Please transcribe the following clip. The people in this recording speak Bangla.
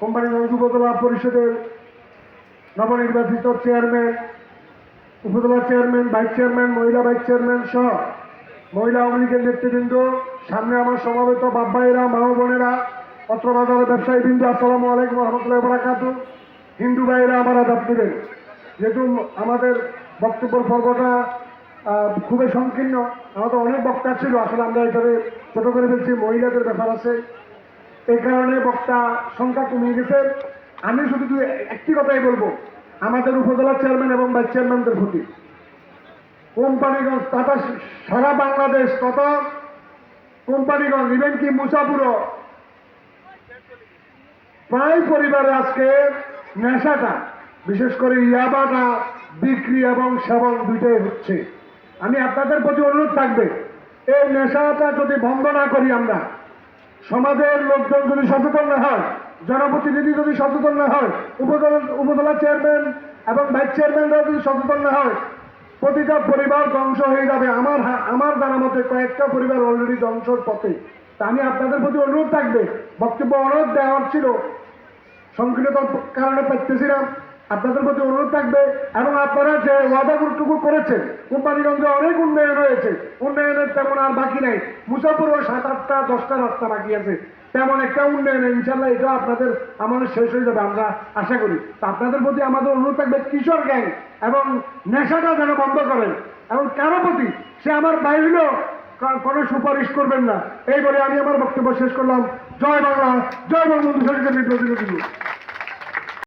কোম্পানিগঞ্জ উপজেলা পরিষদের নবনির্বাচিত chairman, upazila chairman, vice chairman, মহিলা ভাইস চেয়ারম্যান সহ মহিলা আওয়ামী লীগের নেতৃবৃন্দ, সামনে আমার সমাবেত বাব্বাইরা মা বোনেরা পত্র বাজারের ব্যবসায়ী বিন্দু আসসালামু আলাইকুম রহমতুল্লাহ বরাকাতু হিন্দু ভাইরা আমার আদাব দিবেন যেহেতু আমাদের বক্তব্য পর্বটা খুবই সংকীর্ণ, আমাদের অনেক বক্তা ছিল, আসলে আমরা এখানে ছোট করে ফেলছি, মহিলাদের ব্যাপার আছে। এই কারণে বক্তা সংখ্যা কমে গেছে আমি শুধু একটি কথাই বলব। আমাদের উপজেলা চেয়ারম্যান এবং ভাইস চেয়ারম্যানদের প্রতি। কোম্পানিগঞ্জ তথা সারা বাংলাদেশ তথা কোম্পানিগঞ্জ ইভেন কি মুসাপুরও প্রায় পরিবারে আজকে নেশাটা, বিশেষ করে ইয়াবাটা, বিক্রি এবং সেবন দুইটাই হচ্ছে। আমি আপনাদের প্রতি অনুরোধ থাকবে, এই নেশাটা যদি বন্ধ না করি আমরা সমাজের লোকজন যদি সচেতন না হয়, জনপ্রতিনিধি যদি সচেতন না হয়, উপজেলা উপজেলা চেয়ারম্যান এবং ভাইস চেয়ারম্যানরা যদি সচেতন না হয়, প্রতিটা পরিবার ধ্বংস হয়ে যাবে। আমার আমার জানা মতে কয়েকটা পরিবার অলরেডি ধ্বংসর পথে। তা আমি আপনাদের প্রতি অনুরোধ থাকবে। বক্তব্য অনুরোধ দেওয়ার ছিল। সংকীর্ণতার কারণে পাচ্ছেছিলাম আপনাদের প্রতি অনুরোধ থাকবে এবং আপনারা যে ওয়াদাটুকু করেছেন, কোম্পানিগঞ্জে অনেক উন্নয়ন হয়েছে। উন্নয়নের তেমন আর বাকি নাই। মুসাফুরও সাত আটটা, দশটা রাস্তা বাকি আছে। তেমন একটা উন্নয়ন, ইনশাল্লাহ এটা আপনাদের আমাদের শেষ হয়ে যাবে, আমরা আশা করি। তা আপনাদের প্রতি আমাদের অনুরোধ থাকবে, কিশোর গ্যাং এবং নেশাটা যেন বন্ধ করেন। এবং কারও প্রতি সে আমার বাইরেও কোনো সুপারিশ করবেন না। এই বলে আমি আমার বক্তব্য শেষ করলাম। জয় বাংলা, জয় বঙ্গবন্ধু শরীফের প্রতিনিধি।